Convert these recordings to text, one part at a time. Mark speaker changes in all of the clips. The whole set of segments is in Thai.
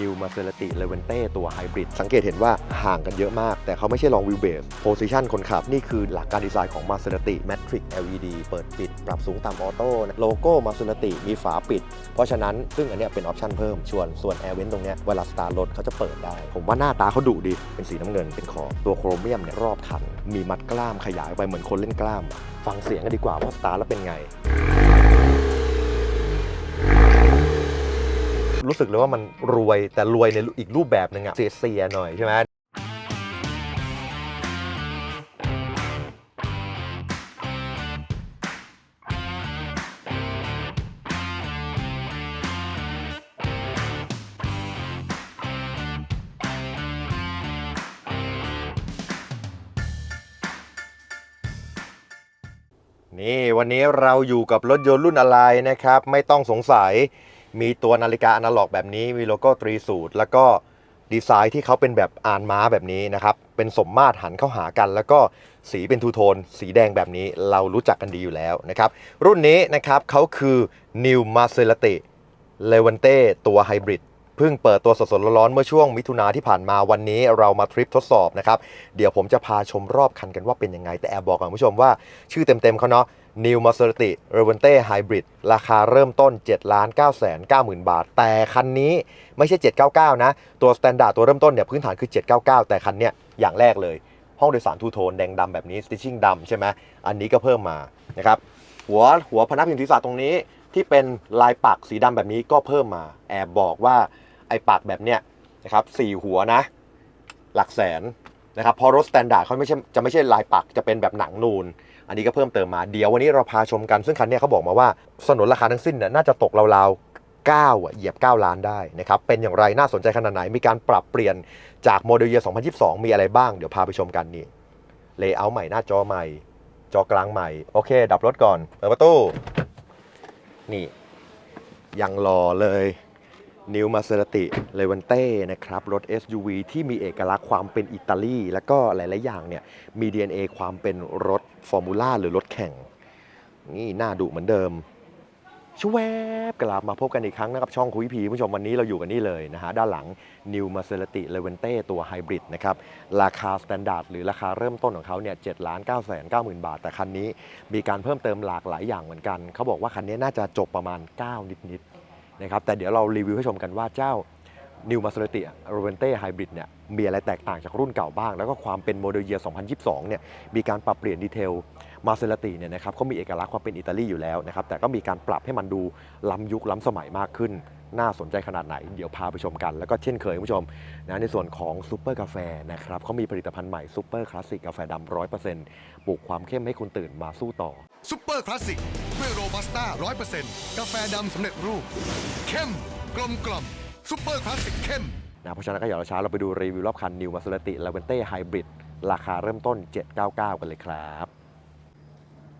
Speaker 1: New Maserati Levante ตัวไฮบริดสังเกตเห็นว่าห่างกันเยอะมาก แต่เขาไม่ใช่ลองวิวเบสโพซิชันคนขับ นี่คือหลักการดีไซน์ของ Maserati Matrix LED เปิดปิด ปรับสูงต่ำออโต้โลโก้ Maserati มีฝาปิด เพราะฉะนั้นซึ่งอันนี้เป็นออปชันเพิ่มชวนส่วน Air Vent ตรงเนี้ยเวลาสตาร์ทรถเขาจะเปิดได้ ผมว่าหน้าตาเขาดุดีเป็นสีน้ำเงินเป็นขอบตัวโครเมียมเนี่ยรอบคัน มีมัดกล้ามขยายไปเหมือนคนเล่นกล้าม ฟังเสียงกันดีกว่าว่าสตาร์ทแล้วเป็นไง รู้สึกเลยว่ามันรวยแต่รวยในอีกรูปแบบหนึ่งอะเสียๆหน่อยใช่ไหมนี่วันนี้เราอยู่กับรถยนต์รุ่นอะไรนะครับ ไม่ต้องสงสัย มีตัวนาฬิกาอนาล็อกแบบนี้ มีโลโก้ตรีสูตร แล้วก็ดีไซน์ที่เขาเป็นแบบอ่านม้าแบบนี้นะครับ เป็นสมมาตรหันเข้าหากัน แล้วก็สีเป็นทูโทน สีแดงแบบนี้เรารู้จักกันดีอยู่แล้วนะครับ รุ่นนี้นะครับเขาคือ New Maserati Levante ตัวไฮบริดเพิ่งเปิดตัวสดๆร้อนๆเมื่อช่วงมิถุนาที่ผ่านมาวันนี้เรามาทริปทดสอบนะครับ เดี๋ยวผมจะพาชมรอบคันกันว่าเป็นยังไง แต่แอบบอกก่อนผู้ชมว่าชื่อเต็มๆเขาเนาะ New Maserati Revente Hybrid ราคาเริ่มต้น 7 9 9 0 0 0 0 บาท แต่คันนี้ไม่ใช่ 799 นะ ตัว Standard ตัวเริ่มต้นเนี่ยพื้นฐานคือ 799 แต่คันเนี้ยอย่างแรกเลย ห้องโดยสารทูโทนแดงดำแบบนี้ stitching ดำใช่ไหมอันนี้ก็เพิ่มมานะครับหัวหัวพนักพิงศีรษะตรงนี้ที่เป็นลายปักสีดำแบบนี้ก็เพิ่มมา แอบบอกว่าไอ้ปักแบบเนี้ยนะครับสี่หัวนะ หลักแสนนะครับพอรถสแตนดาร์ดเขาไม่ใช่จะไม่ใช่ลายปักจะเป็นแบบหนังนูน อันนี้ก็เพิ่มเติมมาเดี๋ยววันนี้เราพาชมกัน ซึ่งคันนี้เขาบอกมาว่าสนุนราคาทั้งสิ้นน่ยน่าจะตกราวๆ9อะเหยียบ 9 ล้านได้นะครับ เป็นอย่างไรน่าสนใจขนาดไหน มีการปรับเปลี่ยนจากโมเดลเยียร์2022 มีอะไรบ้าง เดี๋ยวพาไปชมกันนี่เลเยอร์ใหม่หน้าจอใหม่ จอกลางใหม่ โอเค ดับรถก่อนเปิดประตูนี่ยังรอเลย New Maserati Levante นะครับ รถ SUV ที่มีเอกลักษณ์ความเป็นอิตาลี แล้วก็หลาย ๆ อย่างเนี่ย มี DNA ความเป็นรถฟอร์มูล่าหรือรถแข่ง นี่หน้าดุเหมือนเดิมชวบกลับมาพบกันอีกครั้งนะครับ ช่องคุยผีผู้ชมวันนี้เราอยู่กันนี่เลยนะฮะ ด้านหลัง New Maserati Levante ตัวไฮบริดนะครับ ราคาสแตนดาร์ดหรือราคาเริ่มต้นของเขาเนี่ย7ล้าน9 9 0 0 0บาท แต่คันนี้มีการเพิ่มเติมหลากหลายอย่างเหมือนกัน เขาบอกว่าคันนี้น่าจะจบประมาณ 9 นิดๆ นะครับแต่เดี๋ยวเรารีวิวให้ชมกันว่าเจ้า New Maserati r o v e n t e Hybrid เนี่ยมีอะไรแตกต่างจากรุ่นเก่าบ้าง แล้วก็ความเป็นโมเดลเยียร์2022 เนี่ยมีการปรับเปลี่ยนดีเทลมาเซลติเนี่ยนะครับเขามีเอกลักษณ์ความเป็นอิตาลีอยู่แล้วนะครับแต่ก็มีการปรับให้มันดูล้ำยุคล้ำสมัยมากขึ้น น่าสนใจขนาดไหน เดี๋ยวพาไปชมกัน แล้วก็เช่นเคยคุณผู้ชมนะในส่วนของซูเปอร์กาแฟนะครับเขามีผลิตภัณฑ์ใหม่ซูเปอร์คลาสสิกกาแฟดำร้อยเปอร์เซ็นต์ปลูกความเข้มให้คุณตื่นมาสู้ต่อ
Speaker 2: ซุปเปอร์คลาสสิกด้วยโรบัสต้าร้อยเปอร์เซ็นต์กาแฟดำสำเร็จรูป เข้มกลมกล่อมซุปเปอร์คลาสสิกเข้ม
Speaker 1: นะเพราะฉะนั้นก็อย่ารอช้าเราไปดูรีวิวรอบคัน New Maserati Levante Hybrid ราคาเริ่มต้น 799 กันเลยครับ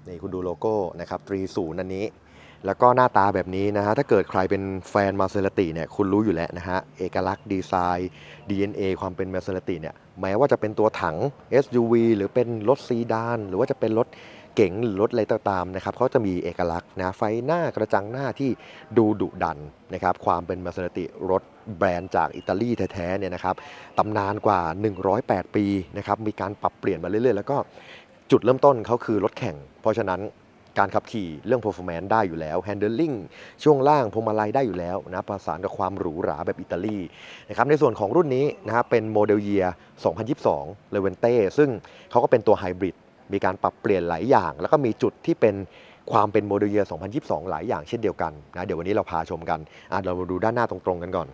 Speaker 1: นี่คุณดูโลโก้นะครับตรีศูนย์อันนี้ แล้วก็หน้าตาแบบนี้นะฮะ ถ้าเกิดใครเป็นแฟนมาเซ r ติเนี่ย คุณรู้อยู่แล้วนะฮะ เอกลักษณ์ดีไซน์ DNA ความเป็นมาเซ r ติเนี่ย แม้ว่าจะเป็นตัวถัง SUV หรือเป็นรถซีดาน หรือว่าจะเป็นรถเก๋งหรือรถอะไรต่างๆนะครับเขาจะมีเอกลักษณ์นะ ไฟหน้ากระจังหน้าที่ดูดุดันนะครับ ความเป็นมาเซ r ติรถแบรนด์จากอิตาลีแท้ๆเนี่ยนะครับ ตำนานกว่า 108 ปีนะครับ มีการปรับเปลี่ยนมาเรื่อยๆ แล้วก็จุดเริ่มต้นเขาคือรถแข่ง เพราะฉะนั้น การขับขี่เรื่อง performance ได้อยู่แล้ว handling ช่วงล่างพวงมาลัยได้อยู่แล้วนะประสานกับความหรูหราแบบอิตาลีนะครับในส่วนของรุ่นนี้นะครับเป็นโมเดลเยียร์2022 Levante ซึ่งเขาก็เป็นตัวไฮบริดมีการปรับเปลี่ยนหลายอย่าง แล้วก็มีจุดที่เป็นความเป็นโมเดลเยียร์2022 หลายอย่างเช่นเดียวกันนะเดี๋ยววันนี้เราพาชมกันเรามาดูด้านหน้าตรงๆกันก่อน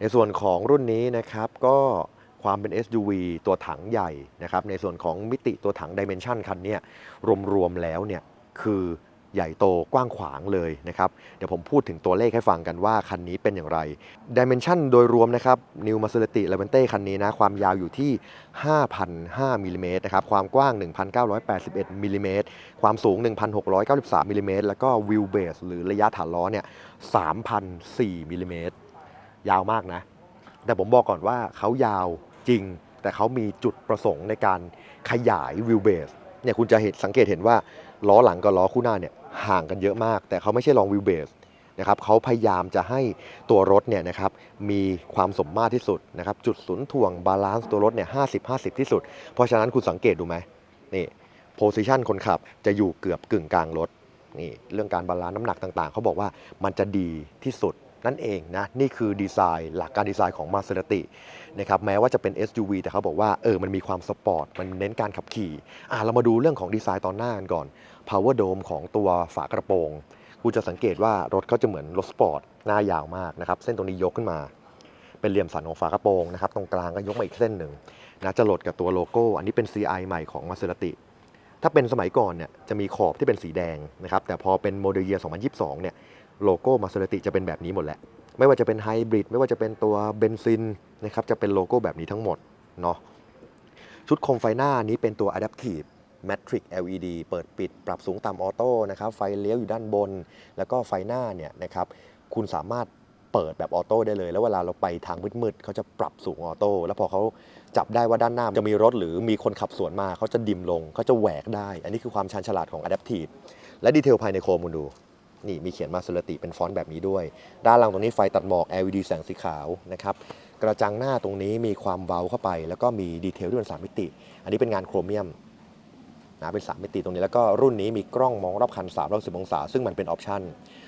Speaker 1: ในส่วนของรุ่นนี้นะครับก็ความเป็น SUV ตัวถังใหญ่นะครับในส่วนของมิติตัวถัง Dimension คันเนี้ยรวมๆแล้วเนี่ย คือใหญ่โตกว้างขวางเลยนะครับ เดี๋ยวผมพูดถึงตัวเลขให้ฟังกันว่าคันนี้เป็นอย่างไร Dimension โดยรวมนะครับ New Maserati Levante คันนี้นะ ความยาวอยู่ที่ 5,005มิลลิเมตรนะครับ ความกว้าง 1,981มิลลิเมตรความสูง 1,693มิลลิเมตรแล้วก็วิวเบสหรือระยะฐานล้อเนี่ย3,004มิลลิเมตรยาวมากนะ แต่ผมบอกก่อนว่าเขายาวจริง แต่เขามีจุดประสงค์ในการขยายวิวเบสเนี่ยคุณจะเห็นสังเกตเห็นว่า ล้อหลังกับล้อคู่หน้าเนี่ยห่างกันเยอะมาก แต่เขาไม่ใช่ลองวิวเบสนะครับเขาพยายามจะให้ตัวรถเนี่ยนะครับมีความสมมาตรที่สุดนะครับจุดศูนย์ถ่วงบาลานซ์ตัวรถเนี่ยห้าสิบห้าสิบที่สุด เพราะฉะนั้นคุณสังเกตดูไหมนี่โพซิชันคนขับจะอยู่เกือบกึ่งกลางรถนี่เรื่องการบาลานซ์น้ำหนักต่างๆ เขาบอกว่ามันจะดีที่สุดนั่นเองนะนี่คือดีไซน์ หลักการดีไซน์ของมาเซราตินะครับแม้ว่าจะเป็น SUV แต่เขาบอกว่าเออมันมีความสปอร์ต มันเน้นการขับขี่อะเรามาดูเรื่องของดีไซน์ตอนหน้ากันก่อน Power Dome ของตัวฝากระโปรงคุณจะสังเกตว่ารถเขาจะเหมือนรถสปอร์ตหน้ายาวมากนะครับ เส้นตรงนี้ยกขึ้นมา เป็นเหลี่ยมสันของฝากระโปรงนะครับ ตรงกลางก็ยกมาอีกเส้นหนึ่งนะจะโหลดกับตัวโลโก้ อันนี้เป็น CI ใหม่ของมาเซราติถ้าเป็นสมัยก่อนเนี่ยจะมีขอบที่เป็นสีแดงนะครับ แต่พอเป็นโมเดลเยียร์2022 เนี่ยโลโก้มาเซราติจะเป็นแบบนี้หมดแหละ ไม่ว่าจะเป็นไฮบริดไม่ว่าจะเป็นตัวเบนซินนะครับจะเป็นโลโก้แบบนี้ทั้งหมดเนาะชุดโคมไฟหน้านี้เป็นตัว Adaptive Matrix LED เปิดปิดปรับสูงต่ำออโต้นะครับไฟเลี้ยวอยู่ด้านบน แล้วก็ไฟหน้าเนี่ยนะครับคุณสามารถเปิดแบบออโต้ได้เลย แล้วเวลาเราไปทางมืดๆเขาจะปรับสูงออโต้แล้วพอเขาจับได้ว่าด้านหน้าจะมีรถหรือมีคนขับสวนมาเขาจะดิมลงเขาจะแหวกได้ อันนี้คือความชาญฉลาดของ Adaptive และดีเทลภายในโคมคุณดู นี่มีเขียนมาสลติเป็นฟอนต์แบบนี้ด้วย ด้านหลังตรงนี้ไฟตัดหมอก LED แสงสีขาวนะครับกระจังหน้าตรงนี้มีความเว้าเข้าไป แล้วก็มีดีเทลที่เป็นสามมิติ อันนี้เป็นงานโครเมียม นะเป็น 3 มิติตรงนี้ แล้วก็รุ่นนี้มีกล้องมองรอบคัน360องศา ซึ่งมันเป็นออปชัน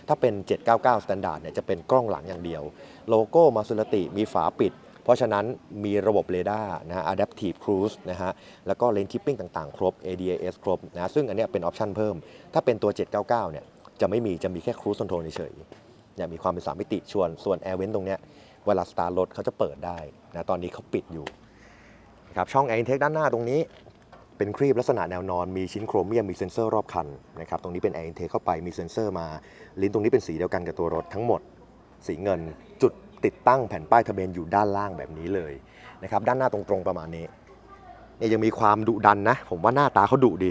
Speaker 1: ถ้าเป็น 799 Standard เนี่ยจะเป็นกล้องหลังอย่างเดียว โลโก้มาสุลติมีฝาปิด เพราะฉะนั้นมีระบบเรดาร์นะฮะ Adaptive Cruise นะฮะ แล้วก็เลน Keeping ต่างๆ ครบ ADAS ครบนะ ซึ่งอันนี้เป็นออปชันเพิ่ม ถ้าเป็นตัว 799 เนี่ยจะไม่มี จะมีแค่ Cruise Control เฉยๆเนี่ยมีความเป็น 3 มิติชวน ส่วน Air Vent ตรงเนี้ยเวลาสตาร์รถเขาจะเปิดได้นะ ตอนนี้เขาปิดอยู่ครับช่อง Air Intake ด้านหน้าตรงนี้ เป็นครีบลักษณะแนวนอน มีชิ้นโครเมียม มีเซ็นเซอร์รอบคันนะครับ ตรงนี้เป็น Air Intake เข้าไป มีเซ็นเซอร์มา ลิ้นตรงนี้เป็นสีเดียวกันกับตัวรถทั้งหมด สีเงิน จุดติดตั้งแผ่นป้ายทะเบียนอยู่ด้านล่างแบบนี้เลยนะครับ ด้านหน้าตรงๆประมาณนี้เนี่ยยังมีความดุดันนะ ผมว่าหน้าตาเขาดุดี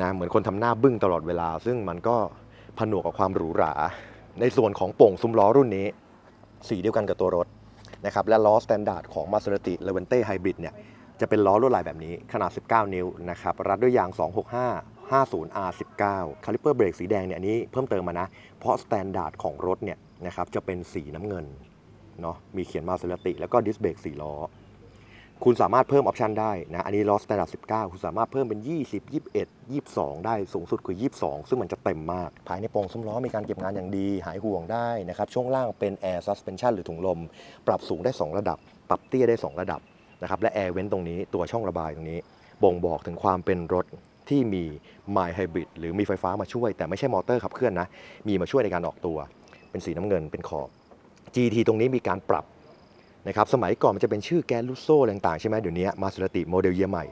Speaker 1: นะ เหมือนคนทำหน้าบึ้งตลอดเวลา ซึ่งมันก็ผนวกกับความหรูหรา ในส่วนของโป่งซุ้มล้อรุ่นนี้ สีเดียวกันกับตัวรถนะครับ และล้อสแตนดาร์ดของ Maserati Levante Hybrid เนี่ย จะเป็นล้อลวดลายแบบนี้ขนาด 19 นิ้วนะครับรัดด้วยยาง 265 50R19 คาลิเปอร์เบรกสีแดงเนี่ยอันนี้เพิ่มเติมมานะ เพราะสแตนดาร์ดของรถเนี่ยนะครับจะเป็นสีน้ำเงินเนาะมีเขียนมาเซราติ แล้วก็ดิสเบรก4ล้อ คุณสามารถเพิ่มออปชันได้นะ อันนี้ล้อสแตนดาร์ด19 คุณสามารถเพิ่มเป็น 20 21 22 ได้สูงสุดคือ 22 ซึ่งมันจะเต็มมาก ภายในโปร่งซุ้มล้อมีการเก็บงานอย่างดี หายห่วงได้นะครับช่วงล่างเป็น Air Suspension หรือถุงลม ปรับสูงได้ 2 ระดับ ปรับเตี้ยได้ 2 ระดับ นะครับและ Air Vent ตรงนี้ตัวช่องระบายตรงนี้ บ่งบอกถึงความเป็นรถที่มี My Hybrid หรือมีไฟฟ้ามาช่วย แต่ไม่ใช่มอเตอร์ขับเคลื่อนนะ มีมาช่วยในการออกตัว เป็นสีน้ำเงินเป็นขอบ GT ตรงนี้มีการปรับนะครับสมัยก่อนมันจะเป็นชื่อแกนลูโซ่ต่างๆใช่ไหมเดี๋ยวนี้มาส e ติโมเดลเยียใหม่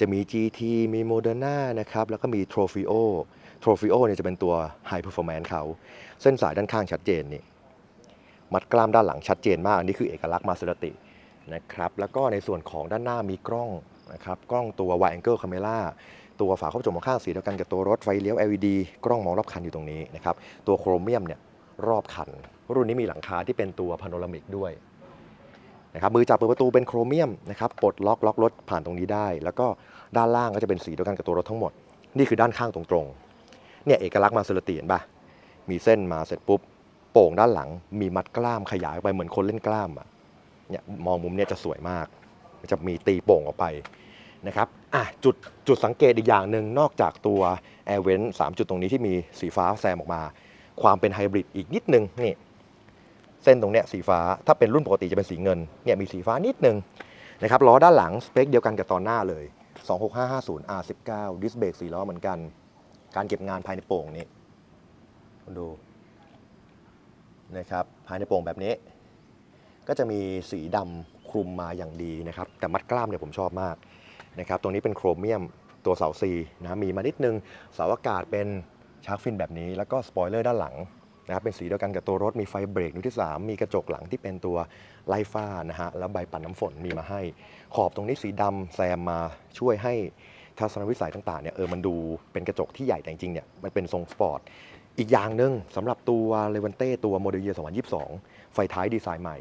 Speaker 1: จะมี GT มี Moderna นะครับแล้วก็มี Trofeo Trofeo เนี่ยจะเป็นตัว High Performance เขา เส้นสายด้านข้างชัดเจนนี่มัดกล้ามด้านหลังชัดเจนมาก อันนี้คือเอกลักษณ์มาส e ติ นะครับแล้วก็ในส่วนของด้านหน้ามีกล้องนะครับกล้องตัว Wide Angle Camera ตัวฝาครอบจมข้างสีเดียวกันกับตัวรถไฟเลี้ยว LED กล้องมองรอบคันอยู่ตรงนี้นะครับตัวโครเมียมเนี่ยรอบคัน รุ่นนี้มีหลังคาที่เป็นตัวพาโนรามิกด้วยนะครับมือจับเปิดประตูเป็นโครเมียมนะครับปลดล็อกล็อกรถผ่านตรงนี้ได้ แล้วก็ด้านล่างก็จะเป็นสีเดียวกันกับตัวรถทั้งหมด นี่คือด้านข้างตรงๆเนี่ยเอกลักษณ์มาเซอร์ตีเห็นปะมีเส้นมาเสร็จปุ๊บโป่งด้านหลังมีมัดกล้ามขยายไปเหมือนคนเล่นกล้ามอะ เนี่ยมองมุมเนี่ยจะสวยมาก จะมีตีโป่งออกไปนะครับอะจุดจุดสังเกตอีกอย่างหนึ่งนอกจากตัว Air v e n t 3จุดตรงนี้ที่มีสีฟ้าแซมออกมา ความเป็นไฮบริดอีกนิดนึงนี่เส้นตรงเนี้ยสีฟ้าถ้าเป็นรุ่นปกติจะเป็นสีเงินเนี่ยมีสีฟ้านิดนึงนะครับล้อด้านหลังสเปคเดียวกันกับตอนหน้าเลย 26550 R19 ดิสเบรกสีล้อเหมือนกัน การเก็บงานภายในโป่งนี้ดูนะครับภายในโป่งแบบนี้ ก็จะมีสีดำคลุมมาอย่างดีนะครับ แต่มัดกล้ามเนี่ยผมชอบมากนะครับ ตรงนี้เป็นโครเมียมตัวเสาซีนะมีมานิดนึง เสาอากาศเป็นชาร์กฟินแบบนี้ แล้วก็สปอยเลอร์ด้านหลังนะครับเป็นสีเดียวกันกับตัวรถมีไฟเบรกนิ้วที่ 3 มีกระจกหลังที่เป็นตัวไล่ฟ้านะฮะแล้วใบปัดน้ำฝนมีมาให้ ขอบตรงนี้สีดำแซมมาช่วยให้ทัศนวิสัยต่างๆเนี่ยเออมันดูเป็นกระจกที่ใหญ่แต่จริงๆเนี่ยมันเป็นทรงสปอร์ตอีกอย่างหนึ่งสำหรับตัวเลวันเต้ตัวโมเดลเยีย2022 ไฟท้ายดีไซน์ใหม่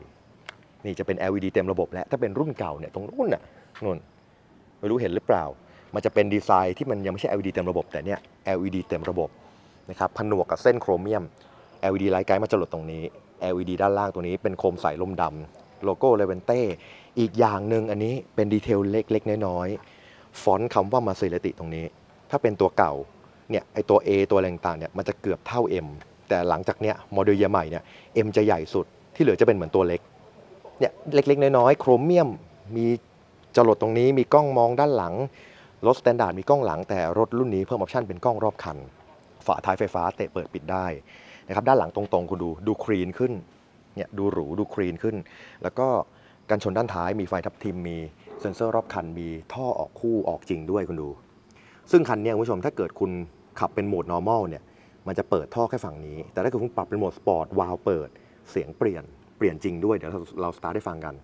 Speaker 1: นี่จะเป็น LED เต็มระบบแล้ว ถ้าเป็นรุ่นเก่าเนี่ยตรงนู้นน่ะนู่นไม่รู้เห็นหรือเปล่า มันจะเป็นดีไซน์ที่มันยังไม่ใช่ LED เต็มระบบแต่เนี่ย LED เต็มระบบนะครับผนวกกับเส้นโครเมียม LED ไลท์ไกด์มาจรดตรงนี้ LED ด้านล่างตัวนี้เป็นโคมใสลมดำโลโก้เลเวนเต้อีกอย่างหนึ่งอันนี้เป็นดีเทลเล็กๆ น้อยๆฟอนต์คำว่ามาเซเลติตรงนี้ ถ้าเป็นตัวเก่าเนี่ยไอตัว A ตัวอะไรต่างเนี่ยมันจะเกือบเท่า M แต่หลังจากเนี้ยโมเดลใหม่เนี่ย M จะใหญ่สุดที่เหลือจะเป็นเหมือนตัวเล็ก เนี่ยเล็กๆ น้อยๆโครเมียม มีจรดตรงนี้มีกล้องมองด้านหลัง รถสแตนดาร์ดมีกล้องหลัง แต่รถรุ่นนี้เพิ่มออปชันเป็นกล้องรอบคัน ฝาท้ายไฟฟ้าเตะเปิดปิดได้นะครับด้านหลังตรงๆ คุณดูดูคลีนขึ้นเนี่ยดูหรูดูคลีนขึ้น แล้วก็กันชนด้านท้ายมีไฟทับทิมมีเซ็นเซอร์รอบคันมีท่อออกคู่ออกจริงด้วยคุณดู ซึ่งคันนี้คุณผู้ชมถ้าเกิดคุณขับเป็นโหมด normal เนี่ยมันจะเปิดท่อแค่ฝั่งนี้ แต่ถ้าเกิดคุณปรับเป็นโหมดสปอร์ตวาล์วเปิดเสียงเปลี่ยน ปลี่ยนจริงด้วย เดี๋ยวเราเราสตาร์ทได้ฟังกัน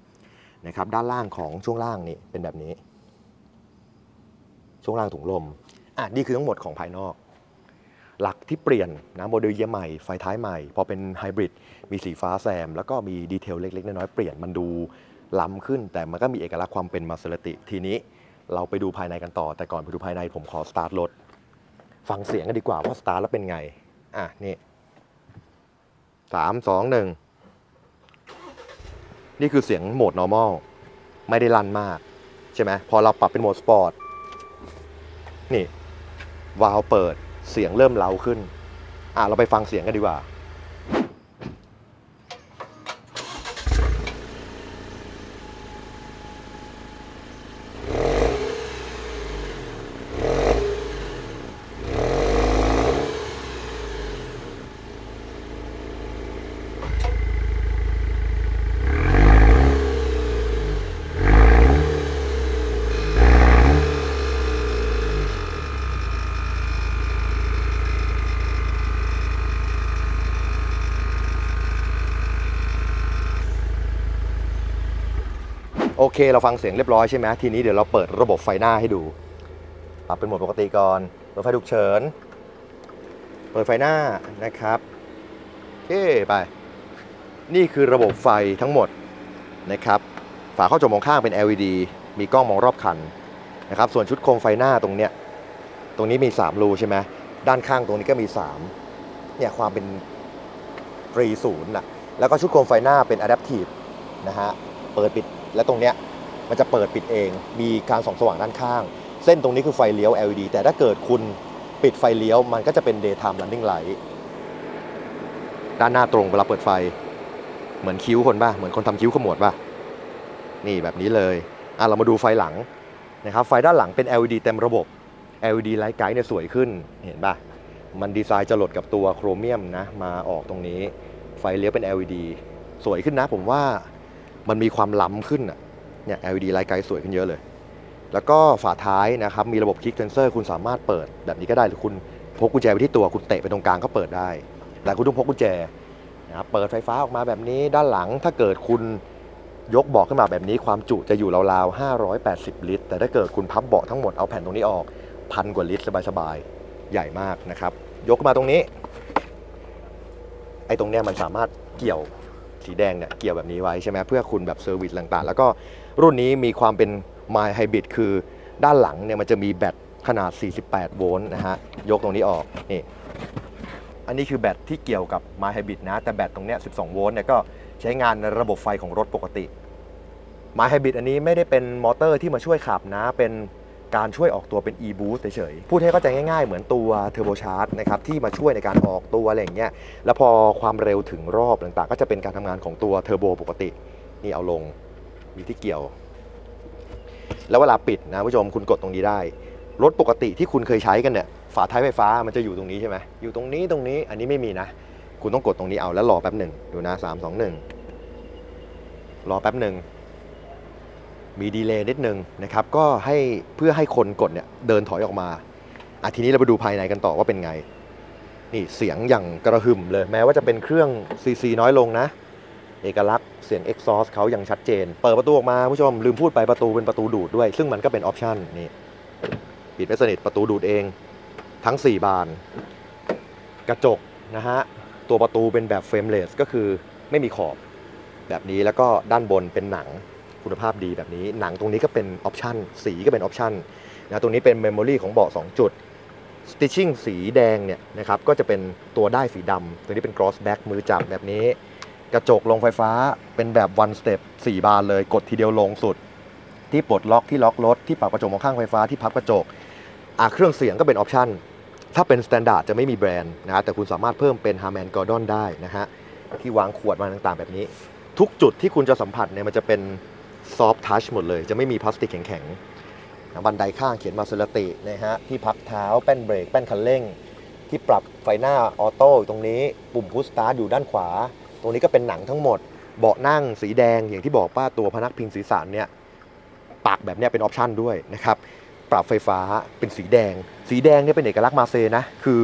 Speaker 1: นะครับด้านล่างของช่วงล่างนี่เป็นแบบนี้ ช่วงล่างถุงลมอะนี่คือทั้งหมดของภายนอก หลักที่เปลี่ยนนะโมเดลเยียใหม่ไฟท้ายใหม่ พอเป็นไฮบริดมีสีฟ้าแซม แล้วก็มีดีเทลเล็กๆน้อยๆเปลี่ยนมันดูล้ำขึ้น แต่มันก็มีเอกลักษณ์ความเป็นมาเซ r ติทีนี้เราไปดูภายในกันต่อ แต่ก่อนไปดูภายในผมขอสตาร์ทรถฟังเสียงกันดีกว่าว่าสตาร์ทแล้วเป็นไง อะ นี่สามสองหนึ่ง นี่คือเสียงโหมด normal ไม่ได้ลั่นมาก ใช่ไหมพอเราปรับเป็นโหมดสปอร์ตนี่วาล์วเปิดเสียงเริ่มเล้าขึ้น อะเราไปฟังเสียงกันดีกว่า เคเราฟังเสียงเรียบร้อยใช่ไหมทีนี้เดี๋ยวเราเปิดระบบไฟหน้าให้ดูปรับเป็นโหมดปกติก่อนเปิดไฟฉุกเฉิน เปิดไฟหน้านะครับโอเคไป นี่คือระบบไฟทั้งหมดนะครับฝาเข้าจมองข้างเป็น LED มีกล้องมองรอบคันนะครับส่วนชุดโคมไฟหน้าตรงเนี้ยตรงนี้มี 3 รูใช่ไหมด้านข้างตรงนี้ก็มี 3เนี่ยความเป็นฟรีศูนย์นะแล้วก็ชุดโคมไฟหน้าเป็น Adaptive นะฮะเปิดปิดและตรงเนี้ย มันจะเปิดปิดเอง มีการส่องสว่างด้านข้าง เส้นตรงนี้คือไฟเลี้ยว LED แต่ถ้าเกิดคุณปิดไฟเลี้ยวมันก็จะเป็น daytime running light ด้านหน้าตรงเวลาเปิดไฟ เหมือนคิ้วคนป่ะ เหมือนคนทำคิ้วขมวดป่ะ นี่แบบนี้เลย อะเรามาดูไฟหลังนะครับ ไฟด้านหลังเป็น LED เต็มระบบ LED ไลท์ไกด์เนี่ยสวยขึ้น เห็นป่ะ มันดีไซน์จะหลดกับตัวโครเมียมนะ มาออกตรงนี้ ไฟเลี้ยวเป็น LED สวยขึ้นนะ ผมว่ามันมีความล้ำขึ้นอะ เนี่ย LED ไลท์ไกด์สวยขึ้นเยอะเลย แล้วก็ฝาท้ายนะครับมีระบบคลิกเซนเซอร์คุณสามารถเปิดแบบนี้ก็ได้หรือคุณพกกุญแจไปที่ตัวคุณเตะไปตรงกลางก็เปิดได้ แต่คุณต้องพกกุญแจนะครับเปิดไฟฟ้าออกมาแบบนี้ด้านหลังถ้าเกิดคุณยกเบาะขึ้นมาแบบนี้ความจุจะอยู่ราวๆ 580 ลิตร แต่ถ้าเกิดคุณพับเบาะทั้งหมดเอาแผ่นตรงนี้ออกพันกว่าลิตรสบายๆ ใหญ่มากนะครับ ยกมาตรงนี้ ไอ้ตรงเนี้ยมันสามารถเกี่ยวสีแดงเนี่ยเกี่ยวแบบนี้ไว้ใช่ไหมเพื่อคุณแบบเซอร์วิสต่างๆ แล้วก็ รุ่นนี้มีความเป็น My Hybrid คือด้านหลังเนี่ยมันจะมีแบตขนาด 48 โวลต์นะฮะ ยกตรงนี้ออก นี่ อันนี้คือแบตที่เกี่ยวกับ My Hybrid นะ แต่แบตตรงเนี้ย 12 โวลต์เนี่ยก็ใช้งานในระบบไฟของรถปกติ My Hybrid อันนี้ไม่ได้เป็นมอเตอร์ที่มาช่วยขับนะ เป็นการช่วยออกตัวเป็น e-boost เฉยๆ พูดให้เข้าใจง่ายๆ เหมือนตัว Turbo Charge นะครับที่มาช่วยในการออกตัวอะไรอย่างเงี้ย แล้วพอความเร็วถึงรอบต่างๆ ก็จะเป็นการทำงานของตัวเทอร์โบปกติ นี่เอาลง มีที่เกี่ยว แล้วเวลาปิดนะผู้ชมคุณกดตรงนี้ได้ รถปกติที่คุณเคยใช้กันเนี่ยฝาท้ายไฟฟ้ามันจะอยู่ตรงนี้ใช่ไหมอยู่ตรงนี้ตรงนี้อันนี้ไม่มีนะ คุณต้องกดตรงนี้เอาแล้วรอแป๊บหนึ่งดูนะสามสองหนึ่งรอแป๊บหนึ่งมีดีเลย์นิดนึงนะครับ ก็ให้เพื่อให้คนกดเนี่ยเดินถอยออกมาอะทีนี้เราไปดูภายในกันต่อว่าเป็นไง นี่เสียงอย่างกระหึ่มเลย แม้ว่าจะเป็นเครื่องซีซีน้อยลงนะ อกลักษณ์เสียง exhaust เขายังชัดเจน เปิดประตูออกมาผู้ชมลืมพูดไปประตูเป็นประตูดูดด้วย ซึ่งมันก็เป็นออปชันนี่ปิดไม่สนิทประตูดูดเอง ทั้ง 4 บาน กระจกนะฮะ ตัวประตูเป็นแบบเฟรมเลสก็คือไม่มีขอบแบบนี้แล้วก็ด้านบนเป็นหนังคุณภาพดีแบบนี้ หนังตรงนี้ก็เป็นออปชันสีก็เป็นออปชันนะตรงนี้เป็นเมมโมรีของเบาะ2 จุด stitching สีแดงเนี่ยนะครับก็จะเป็นตัวได้สีดำตัวนี้เป็น cross back มือจับแบบนี้ กระจกลงไฟฟ้าเป็นแบบ one step 4 บานเลย กดทีเดียวลงสุด ที่ปลดล็อกที่ล็อกรถที่ปรับกระจกมองข้างไฟฟ้าที่พับกระจกอะเครื่องเสียงก็เป็นออปชันถ้าเป็น standard จะไม่มีแบรนด์นะแต่คุณสามารถเพิ่มเป็น Harman Kardon ได้นะฮะที่วางขวดวางต่างๆ แบบนี้ ทุกจุดที่คุณจะสัมผัสเนี่ยมันจะเป็น soft touch หมดเลย จะไม่มีพลาสติกแข็งๆบันไดข้างเขียนมาสลตินะฮะที่พักเท้าแป้นเบรกแป้นคันเร่ง ที่ปรับไฟหน้าออโต้ตรงนี้ ปุ่มพุชสตาร์ทอยู่ด้านขวา ตรงนี้ก็เป็นหนังทั้งหมด เบาะนั่งสีแดงอย่างที่บอกป้าตัวพนักพิงศีรษะเนี่ยปากแบบเนี้ยเป็นออปชันด้วยนะครับปรับไฟฟ้าเป็นสีแดง สีแดงเนี่ยเป็นเอกลักษณ์มาเซนะคือ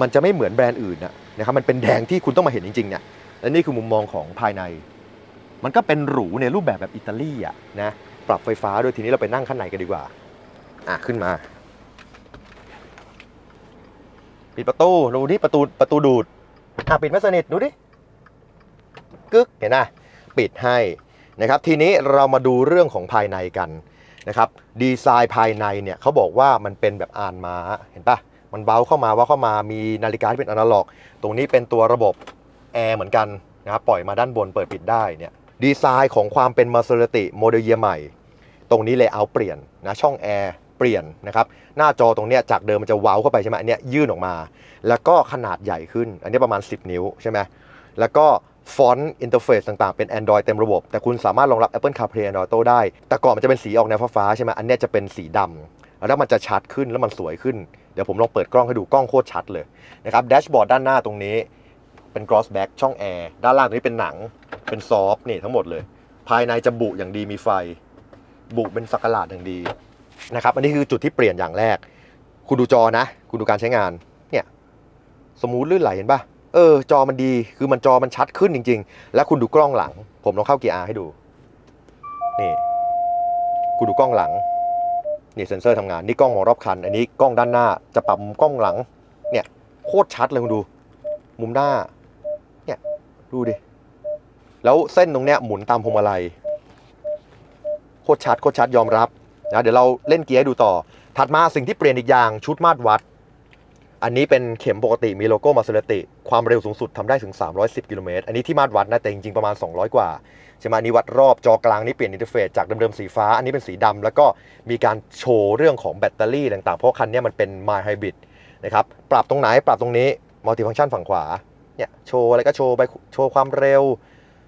Speaker 1: มันจะไม่เหมือนแบรนด์อื่นนะนะครับมันเป็นแดงที่คุณต้องมาเห็นจริงๆเนี่ยและนี่คือมุมมองของภายใน มันก็เป็นหรูในรูปแบบแบบอิตาลีอะนะปรับไฟฟ้าด้วยทีนี้เราไปนั่งข้างในกันดีกว่าอะขึ้นมาปิดประตูดูที่ประตูประตูดูดอะปิดไม่สนิทดูดิ กึกเห็นไหมปิดให้นะครับทีนี้เรามาดูเรื่องของภายในกันนะครับดีไซน์ภายในเนี่ยเขาบอกว่ามันเป็นแบบอ่านม้าเห็นปะมันเบาเข้ามาว่าเข้ามามีนาฬิกาที่เป็นอนาล็อก ตรงนี้เป็นตัวระบบแอร์เหมือนกันนะครับปล่อยมาด้านบนเปิดปิดได้เนี่ยดีไซน์ของความเป็นมา s เ r ติโมเดลเยียใหม่ ตรงนี้เลยเอาเปลี่ยนนะช่องแอร์เปลี่ยนนะครับหน้าจอตรงเนี้ยจากเดิมมันจะเว้าเข้าไปใช่ไหมอันเนี้ยยื่นออกมา แล้วก็ขนาดใหญ่ขึ้น อันนี้ประมาณ 10 นิ้วใช่ไหมแล้วก็ ฟอนต์อินเทอร์เฟซต่างๆ เป็น Android เต็มระบบ แต่คุณสามารถรองรับ Apple CarPlay Android Auto ได้ แต่ก่อนมันจะเป็นสีออกแนวฟ้าๆใช่ไหมอันนี้จะเป็นสีดำแล้วมันจะชัดขึ้นแล้วมันสวยขึ้น เดี๋ยวผมลองเปิดกล้องให้ดูกล้องโคตรชัดเลยนะครับแดชบอร์ดด้านหน้าตรงนี้เป็น cross back ช่องแอร์ด้านล่างตรงนี้เป็นหนังเป็นซอฟต์นี่ทั้งหมดเลย ภายในจะบุอย่างดีมีไฟ บุเป็นสักหลาดอย่างดีนะครับอันนี้คือจุดที่เปลี่ยนอย่างแรก คุณดูจอนะ คุณดูการใช้งานเนี่ยสมูทลื่นไหลเห็นปะ เออจอมันดีคือมันจอมันชัดขึ้นจริง ๆ แล้วคุณดูกล้องหลัง ผมลองเข้าเกียร์ R ให้ดู นี่ คุณดูกล้องหลังนี่เซ็นเซอร์ทำงานนี่กล้องมองรอบคัน อันนี้กล้องด้านหน้าจะปรับกล้องหลัง เนี่ยโคตรชัดเลยคุณดู มุมหน้า เนี่ยดูดิ แล้วเส้นตรงเนี้ยหมุนตามพวงมาลัยโคตรชัดโคตรชัดยอมรับนะเดี๋ยวเราเล่นเกียร์ให้ดูต่อ ถัดมาสิ่งที่เปลี่ยนอีกอย่างชุดมาตรวัด อันนี้เป็นเข็มปกติมีโลโก้มาเซเลติ ความเร็วสูงสุดทำได้ถึง 310 กิโลเมตร อันนี้ที่มาตรวัดนะแต่จริงๆ ประมาณ 200 กว่าใช่ไหมนนี้วัดรอบจอกลางนี่เปลี่ยนอินเทอร์เฟซจากเดิมๆ สีฟ้า อันนี้เป็นสีดำแล้วก็มีการโชว์เรื่องของแบตเตอรี่ต่างๆ เพราะคันนี้มันเป็น My Hybrid นะครับ ปรับตรงไหนปรับตรงนี้มัลติฟัง c t ชันฝั่งขวาเนี่ยโชว์อะไรก็โชว์ไปโชว์ความเร็ว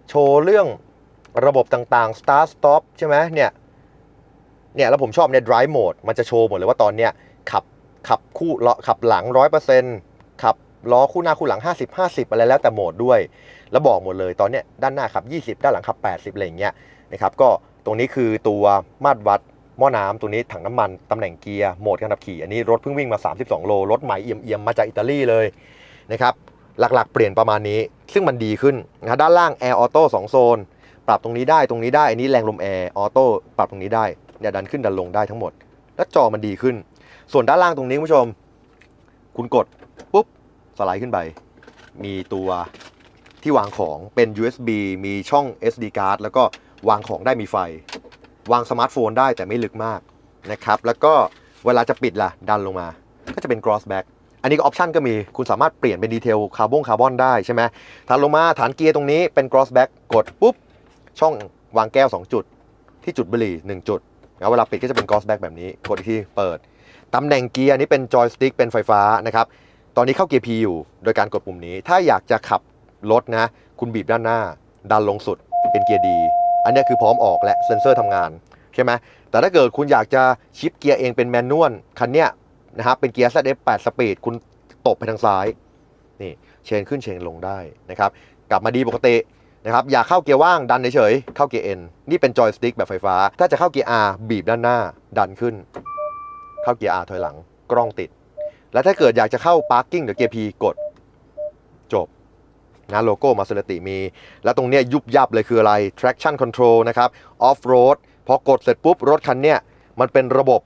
Speaker 1: โชว์เรื่องระบบต่างๆ start stop ใช่ไหมเนี่ยเนี่ยแล้วผมชอบเนี่ย drive mode มันจะโชว์หมดเลยว่าตอนเนี้ยขับ ขับคู่ล้อขับหลัง 100%ขับล้อคู่หน้าคู่หลัง 50 50 อะไรแล้วแต่โหมดด้วย แล้วบอกหมดเลยตอนเนี้ยด้านหน้าขับ 20 ด้านหลังขับ 80อะไรอย่างเงี้ยนะครับก็ตรงนี้คือตัวมาตรวัดหม้อน้ำตัวนี้ถังน้ำมันตำแหน่งเกียร์โหมดการขับขี่ อันนี้รถเพิ่งวิ่งมา 32 โล รถใหม่เอี่ยมๆมาจากอิตาลีเลยนะครับหลักๆ เปลี่ยนประมาณนี้ ซึ่งมันดีขึ้นนะด้านล่างแอร์ออโต้2โซน ปรับตรงนี้ได้ตรงนี้ได้ อันนี้แรงลมแอร์ออโต้ปรับตรงนี้ได้เนี่ยดันขึ้นดันลงได้ทั้งหมด แล้วจอมันดีขึ้น ส่วนด้านล่างตรงนี้คุณผู้ชม คุณกดปุ๊บสไลด์ขึ้นไป มีตัวที่วางของเป็น USB มีช่อง SD card แล้วก็วางของได้มีไฟ วางสมาร์ทโฟนได้แต่ไม่ลึกมากนะครับแล้วก็เวลาจะปิดล่ะ ดันลงมา ก็จะเป็น cross back อันนี้ก็ออปชันก็มีคุณสามารถเปลี่ยนเป็นดีเทลคาร์บอนคาร์บอนได้ใช่ไหมถัดลงมาฐานเกียร์ตรงนี้เป็น cross back กดปุ๊บ ช่องวางแก้ว 2 จุด ที่จุดบุหรี่ 1 จุดแล้วเวลาปิดก็จะเป็น cross back แบบนี้ กดอีกทีเปิด ตำแหน่งเกียร์นี้เป็นจอยสติ๊กเป็นไฟฟ้านะครับ ตอนนี้เข้าเกียร์ P อยู่โดยการกดปุ่มนี้ ถ้าอยากจะขับรถนะ คุณบีบด้านหน้า ดันลงสุดเป็นเกียร์ดี อันนี้คือพร้อมออกและเซ็นเซอร์ทำงานใช่ไหมแต่ถ้าเกิดคุณอยากจะชิปเกียร์เองเป็นแมนนวลคันเนี้ยนะครับเป็นเกียร์ ZF 8 สปีดคุณตบไปทางซ้ายนี่เชนขึ้นเชนลงได้นะครับกลับมาดีปกตินะครับอยากเข้าเกียร์ว่างดันเฉยๆเข้าเกียร์ N นี่เป็นจอยสติ๊กแบบไฟฟ้า ถ้าจะเข้าเกียร์ R บีบด้านหน้าดันขึ้น เข้าเกียร์ R ถอยหลังกล้องติด แล้วถ้าเกิดอยากจะเข้า Parking หรือเกียร์ P กด จบนะโลโก้มาส e ติมี แล้วตรงเนี้ยยุบยับเลยคืออะไร traction control นะครับ off road พอกดเสร็จปุ๊บ รถคันเนี้ยมันเป็นระบบ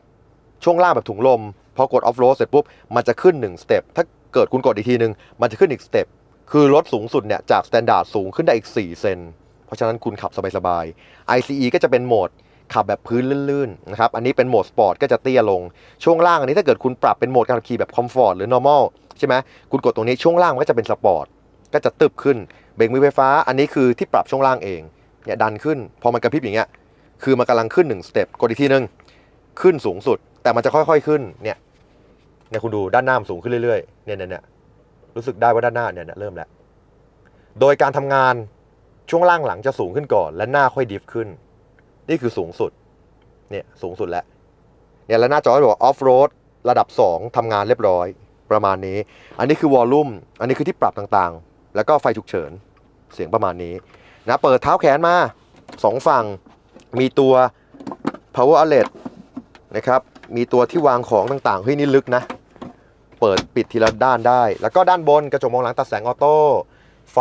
Speaker 1: ช่วงล่างแบบถุงลม พอกด off road เสร็จปุ๊บ มันจะขึ้น1สเต็ปถ้าเกิดคุณกดอีกทีนึง มันจะขึ้นอีกสเต็ปคือรถสูงสุดเนี่ยจาก standard สูงขึ้นได้อีก 4 เซน เพราะฉะนั้นคุณขับสบายๆ ICE ก็จะเป็นโหมด ขับแบบพื้นลื่นๆนะครับ อันนี้เป็นโหมดสปอร์ตก็จะเตี้ยลง ช่วงล่างอันนี้ถ้าเกิดคุณปรับเป็นโหมดการขับขี่แบบคอมฟอร์ตหรือ normal ใช่ไหมคุณกดตรงนี้ช่วงล่างก็จะเป็นสปอร์ตก็จะตึบขึ้น เบรกมือไฟฟ้า อันนี้คือที่ปรับช่วงล่างเอง เนี่ยดันขึ้น พอมันกระพริบอย่างเงี้ย คือมันกำลังขึ้นหนึ่งสเต็ป กดอีกทีนึง ขึ้นสูงสุด แต่มันจะค่อยๆขึ้น เนี่ย เนี่ยคุณดูด้านหน้ามันสูงขึ้นเรื่อยๆ เนี่ยเนี่ยเนี่ยรู้สึกได้ว่าด้านหน้าเนี่ยเริ่มแล้ว โดยการทำงานช่วงล่างหลังจะสูงขึ้นก่อน และหน้าค่อยดิฟขึ้น นี่คือสูงสุด เนี่ยสูงสุดแล้ว เนี่ยแล้วหน้าจอจะบอกออฟโรดระดับ 2ทำงานเรียบร้อยประมาณนี้ อันนี้คือวอลลุ่ม อันนี้คือที่ปรับต่างๆ แล้วก็ไฟฉุกเฉิน เสียงประมาณนี้นะเปิดเท้าแขนมาสองฝั่ง มีตัว power outlet นะครับ มีตัวที่วางของต่างๆ เฮ้ยนี่ลึกนะ เปิดปิดทีละด้านได้ แล้วก็ด้านบนกระจกมองหลังตัดแสงออโต้ ไฟ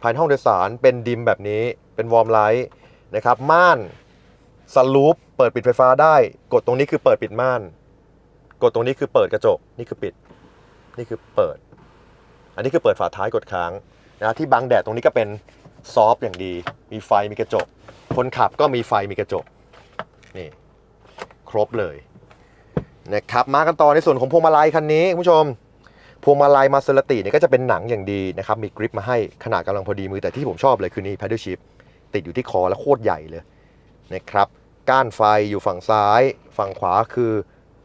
Speaker 1: ภายในห้องโดยสารเป็นดิมแบบนี้ เป็นวอร์มไลท์ นะครับม่านสลูปเปิดปิดไฟฟ้าได้ กดตรงนี้คือเปิดปิดม่าน กดตรงนี้คือเปิดกระจกนี่คือปิด นี่คือเปิด อันนี้คือเปิดฝาท้ายกดค้างนะที่บังแดดตรงนี้ก็เป็นซอฟต์อย่างดี มีไฟมีกระจก คนขับก็มีไฟมีกระจกนี่ครบเลยนะครับมากันต่อในส่วนของพวงมาลัยคันนี้คุณผู้ชมพวงมาลัยมาเซราติเนี่ยก็จะเป็นหนังอย่างดีนะครับมีกริปมาให้ขนาดกำลังพอดีมือแต่ที่ผมชอบเลยคือนี่ paddle shift ติดอยู่ที่คอแล้วโคตรใหญ่เลยนะครับ ก้านไฟอยู่ฝั่งซ้าย ฝั่งขวาคือ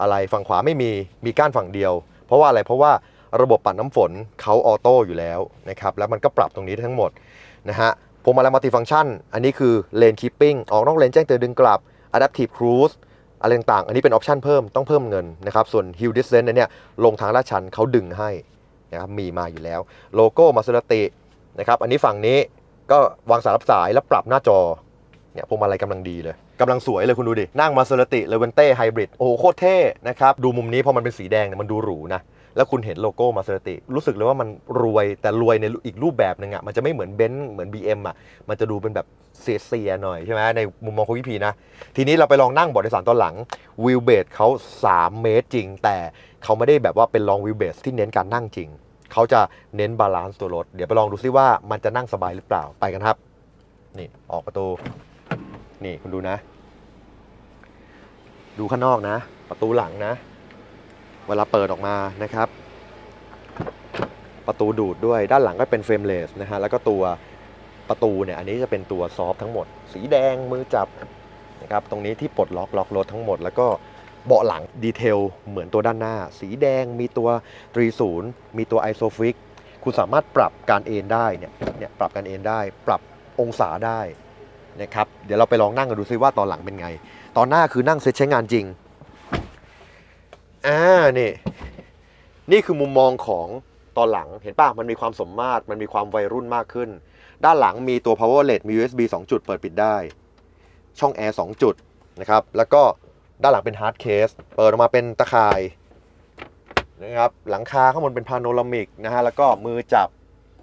Speaker 1: อะไรฝั่งขวาไม่มีมีก้านฝั่งเดียว เพราะว่าอะไรเพราะว่าระบบปัดน้ำฝนเขาออโต้อยู่แล้วนะครับแล้วมันก็ปรับตรงนี้ทั้งหมดนะฮะพวงมาลัยมัลติฟัง c t ชัน อันนี้คือเลนคีปปิ้งออกนอกเลนแจ้งเตือนดึงกลับ adaptive cruise อะไรต่างๆ อันนี้เป็นออปชันเพิ่มต้องเพิ่มเงินนะครับ ส่วน hill descent อันเนี่ยลงทางลาดชันเขาดึงให้นะครับมีมาอยู่แล้ว โลโก้มา s e รตินะครับ อันนี้ฝั่งนี้ ก็วางสายรับสายแล้วปรับหน้าจอเนี่ยพวงมาลัยกำลังดีเลยกำลังสวยเลยคุณดูดิ นั่งมา s e รติเลเวนเต้ไฮบริดโอ้โหโคตรเท่นะครับ ดูมุมนี้พอมันเป็นสีแดงเนี่ยมันดูหรูนะ แล้วคุณเห็นโลโก้มา s e รติรู้สึกเลยว่ามันรวยแต่รวยในอีกรูปแบบหนึ่งอะมันจะไม่เหมือนเบนซ์เหมือน BM อะมันจะดูเป็นแบบเสียๆหน่อยใช่ไหมในมุมมองของพี่พีนะ ทีนี้เราไปลองนั่งเบาะโดยสารตอนหลังวิวเบสเขา3 เมตรจริง แต่เขาไม่ได้แบบว่าเป็นลองวิวเบสที่เน้นการนั่งจริง เขาจะเน้นบาลานซ์ตัวรถ เดี๋ยวไปลองดูซิว่ามันจะนั่งสบายหรือเปล่าไปกันครับ นี่ออกประตู นี่คุณดูนะ ดูข้างนอกนะ ประตูหลังนะ เวลาเปิดออกมานะครับ ประตูดูดด้วยด้านหลังก็เป็นเฟรมเลสนะฮะแล้วก็ตัวประตูเนี่ยอันนี้จะเป็นตัวซอฟต์ทั้งหมด สีแดงมือจับนะครับตรงนี้ที่ปลดล็อกล็อกรถทั้งหมด แล้วก็ เบาะหลังดีเทลเหมือนตัวด้านหน้า สีแดงมีตัว30มีตัว ISOFIX คุณสามารถปรับการเอนได้เนี่ยเนี่ยปรับการเอนได้ ปรับองศาได้นะครับเดี๋ยวเราไปลองนั่งกันดูซิว่าตอนหลังเป็นไง ตอนหน้าคือนั่งเซตใช้งานจริงอ่านี่นี่คือมุมมองของตอนหลังเห็นป่ะมันมีความสมมาตรมันมีความวัยรุ่นมากขึ้น ด้านหลังมีตัว power LED มี USB 2 จุดเปิดปิดได้ ช่องแอร์2จุดนะครับแล้วก็ ด้านหลังเป็น hard case เปิดออกมาเป็นตะข่ายนะครับหลังคาข้างบนเป็นพาโนรามิกนะฮะแล้วก็มือจับ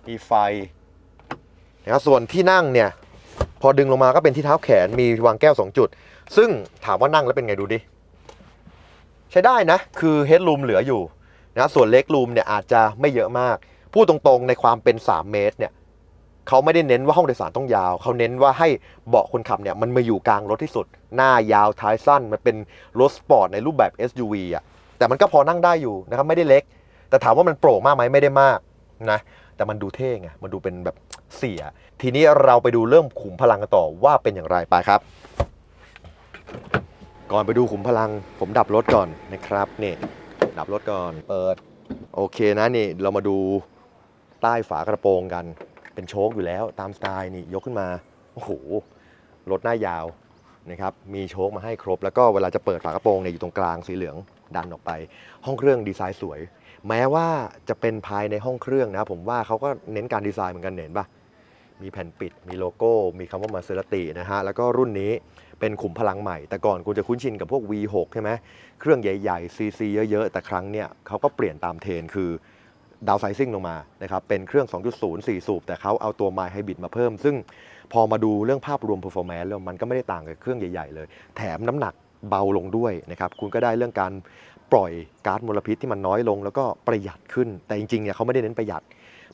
Speaker 1: มีไฟนะครับส่วนที่นั่งเนี่ยพอดึงลงมาก็เป็นที่เท้าแขนมีวางแก้ว 2 จุด ซึ่งถามว่านั่งแล้วเป็นไงดูดิ ใช้ได้นะ คือ headroom เหลืออยู่นะส่วนเล็กรูมเนี่ยอาจจะไม่เยอะมาก พูดตรงๆในความเป็น 3 เมตรเนี่ย เขาไม่ได้เน้นว่าห้องโดยสารต้องยาว เขาเน้นว่าให้เบาะคนขับเนี่ยมันมาอยู่กลางรถที่สุด หน้ายาวท้ายสั้น มันเป็นรถสปอร์ตในรูปแบบ SUV อะ แต่มันก็พอนั่งได้อยู่นะครับไม่ได้เล็ก แต่ถามว่ามันโปร่งมากไหมไม่ได้มากนะ แต่มันดูเท่ไง มันดูเป็นแบบเสีย ทีนี้เราไปดูเรื่องขุมพลังกันต่อว่าเป็นอย่างไรไปครับ ก่อนไปดูขุมพลัง ผมดับรถก่อนนะครับนี่ดับรถก่อนเปิด โอเคนะนี่เรามาดูใต้ฝากระโปรงกัน เป็นโชคอยู่แล้วตามสไตล์นี่ยกขึ้นมาโอ้โหรถหน้ายาวนะครับมีโชคมาให้ครบ แล้วก็เวลาจะเปิดฝากระโปรงเนี่ยอยู่ตรงกลางสีเหลืองดันออกไป ห้องเครื่องดีไซน์สวย แม้ว่าจะเป็นภายในห้องเครื่องนะผมว่าเขาก็เน้นการดีไซน์เหมือนกันเห็นปะมีแผ่นปิด มีโลโก้ มีคำว่ามาเซราตินะฮะ แล้วก็รุ่นนี้เป็นขุมพลังใหม่ แต่ก่อนคุณจะคุ้นชินกับพวก V6 ใช่ไหม เครื่องใหญ่ๆ CC เยอะๆ แต่ครั้งเนี่ยเขาก็เปลี่ยนตามเทรนคือ ดาวไซซิ่งลงมานะครับเป็นเครื่อง 2.0 4 สูบ แต่เขาเอาตัว My Hybrid มาเพิ่ม ซึ่งพอมาดูเรื่องภาพรวม performance แล้วมันก็ไม่ได้ต่างกับเครื่องใหญ่ ๆ เลย แถมน้ำหนักเบาลงด้วยนะครับคุณก็ได้เรื่องการปล่อยก๊าซมลพิษที่มันน้อยลง แล้วก็ประหยัดขึ้น แต่จริงๆเนี่ยเขาไม่ได้เน้นประหยัด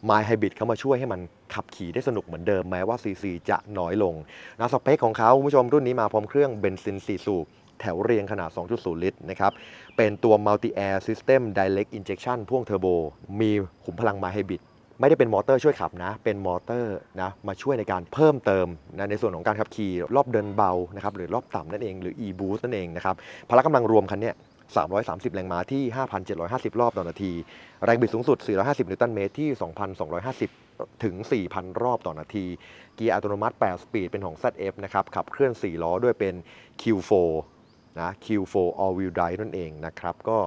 Speaker 1: My Hybrid เขามาช่วยให้มันขับขี่ได้สนุกเหมือนเดิมแม้ว่า CC จะน้อยลงนะสเปคของเขาคุณผู้ชมรุ่นนี้มาพร้อมเครื่องเบนซิน4สูบ แถวเรียงขนาด 2.0 ลิตรนะครับ เป็นตัว Multi Air System Direct Injection พ่วงเทอร์โบ มีขุมพลัง My Hybrid ไม่ได้เป็นมอเตอร์ช่วยขับนะ เป็นมอเตอร์นะมาช่วยในการเพิ่มเติมนะในส่วนของการขับขี่รอบเดินเบานะครับหรือรอบต่ำนั่นเองหรือ e-boost นั่นเองนะครับพละกำลังรวมคันเนี้ย330 แรงม้าที่ 5,750 รอบต่อนาที แรงบิดสูงสุด 450 นิวตันเมตรที่ 2,250 ถึง 4,000 รอบต่อนาที เกียร์อัตโนมัติ 8 สปีด เป็นของ ZF นะครับ ขับเคลื่อน 4 ล้อด้วยเป็น Q4 นะ Q4 All Wheel Drive นั่นเองนะครับ ก็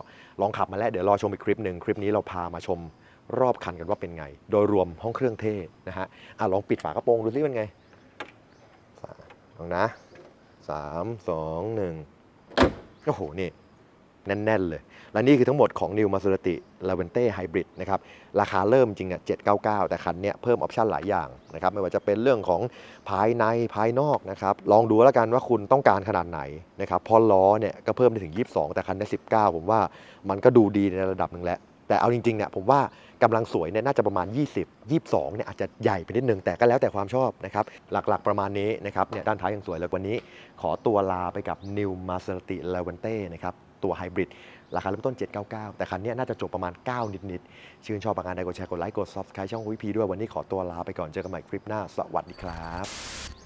Speaker 1: ลองขับมาแล้ว เดี๋ยวรอชมอีกคลิปหนึ่งคลิปนี้เราพามาชมรอบคันกันว่าเป็นไง โดยรวมห้องเครื่องเท่นะฮะอะลองปิดฝากระโปรงดูซิเป็นไงลองนะสามสองหนึ่งโอ้โห นี่ แน่น ๆ เลย และนี่คือทั้งหมดของ New Maserati Levante Hybrid นะครับ ราคาเริ่มจริงอะ799 แต่คันเนี้ยเพิ่มออปชันหลายอย่างนะครับ ไม่ว่าจะเป็นเรื่องของภายในภายนอกนะครับ ลองดูแล้วกันว่าคุณต้องการขนาดไหนนะครับ พอล้อเนี่ยก็เพิ่มได้ถึง 22 แต่คันนี้19 ผมว่ามันก็ดูดีในระดับหนึ่งแล้วแต่เอาจริงๆเนี่ยผมว่ากำลังสวยเนี่ยน่าจะประมาณ 20 22เนี่ยอาจจะใหญ่ไปนิดนึงแต่ก็แล้วแต่ความชอบนะครับหลักๆประมาณนี้นะครับเนี่ยด้านท้ายยังสวยเลยวันนี้ ขอตัวลาไปกับ New Maserati Levante นะครับ ตัวไฮบริดราคาเริ่มต้น 799 แต่คันนี้น่าจะจบประมาณ 9 นิด ๆ ชื่นชอบประการใดกดแชร์กดไลค์กดซับสไครต์ช่องวิพีด้วยวันนี้ขอตัวลาไปก่อนเจอกันใหม่คลิปหน้า สวัสดีครับ